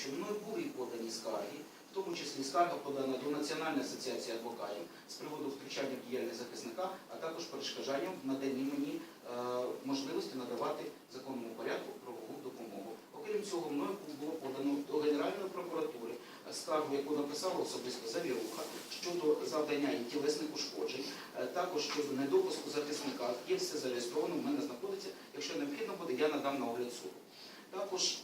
що мною були подані скарги, в тому числі скарга подана до Національної асоціації адвокатів з приводу втручання в діяльність захисника, а також перешкоджанням в наданні мені е, можливості надавати законному порядку правову допомогу. Окрім цього, мною було подано до Генеральної прокуратури скаргу, яку написала особисто Завіруха щодо завдання і тілесних ушкоджень, е, також щодо недопуску захисника. Є все зареєстровано, в мене знаходиться. Якщо необхідно буде, я надам на огляд суду. Також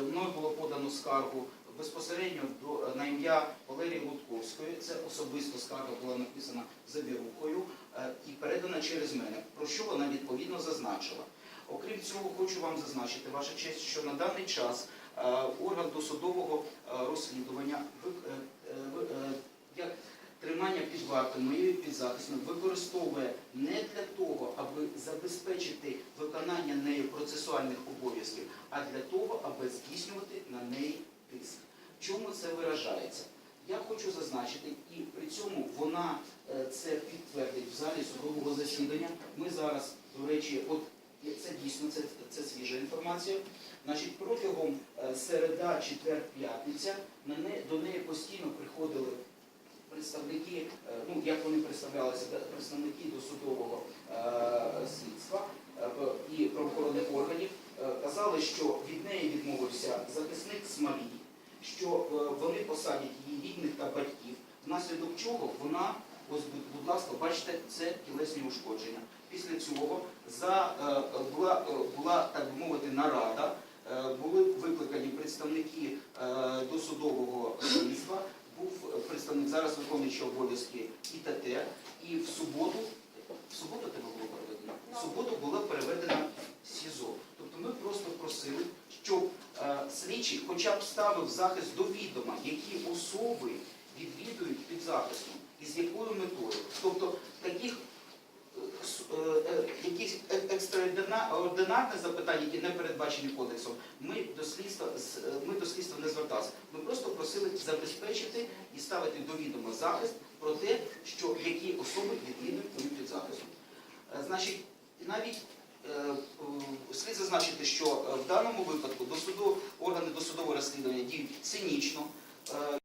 мною було подано скаргу безпосередньо е, на ім'я Валерії Лутковської. Це особисто скарга була написана Завірухою е, і передана через мене, про що вона відповідно зазначила. Окрім цього, хочу вам зазначити, ваша честь, що на даний час е, орган досудового е, розслідування е, е, е, як тримання під вартою моєю підзахисною використовує не для того, аби забезпечити виконання нею процесуальних обов'язків, а для того, аби здійснювати на неї тиск. Чому це виражається? Я хочу зазначити, і при цьому вона е, це підтвердить в залі судового засідання. Ми зараз, до речі, от це дійсно це, це свіжа інформація. Значить, протягом е, середа, четвер, п'ятниця до неї постійно приходили представники, е, ну як вони представлялися, представники досудового е, слідства е, в- і правоохоронних органів, е, казали, що від неї відмовився захисник Смолій, що е, вони посадять її рідних та батьків, внаслідок чого вона, ось будь, ласка, бачите, це тілесні ушкодження. Після цього за, е, була, е, була, так би мовити, нарада, були викликані представники досудового слідства, був представник зараз виконуючий обов'язки ІТТ, і в суботу, в суботу тебе було переведено? В суботу було переведено в СІЗО. Тобто ми просто просили, щоб е, слідчий хоча б ставив захист до відома, які особи відвідують під захистом і з якою метою. Тобто таких е, е, якісь е- запитання, які не передбачені кодексом, ми до слідства ми до слідства не зверталися. Ми просто просили забезпечити і ставити до відома захист про те, що які особи відвідують під захистом. Значить, навіть зазначити, що е, в даному випадку досуду, органи досудового розслідування діють цинічно. Е,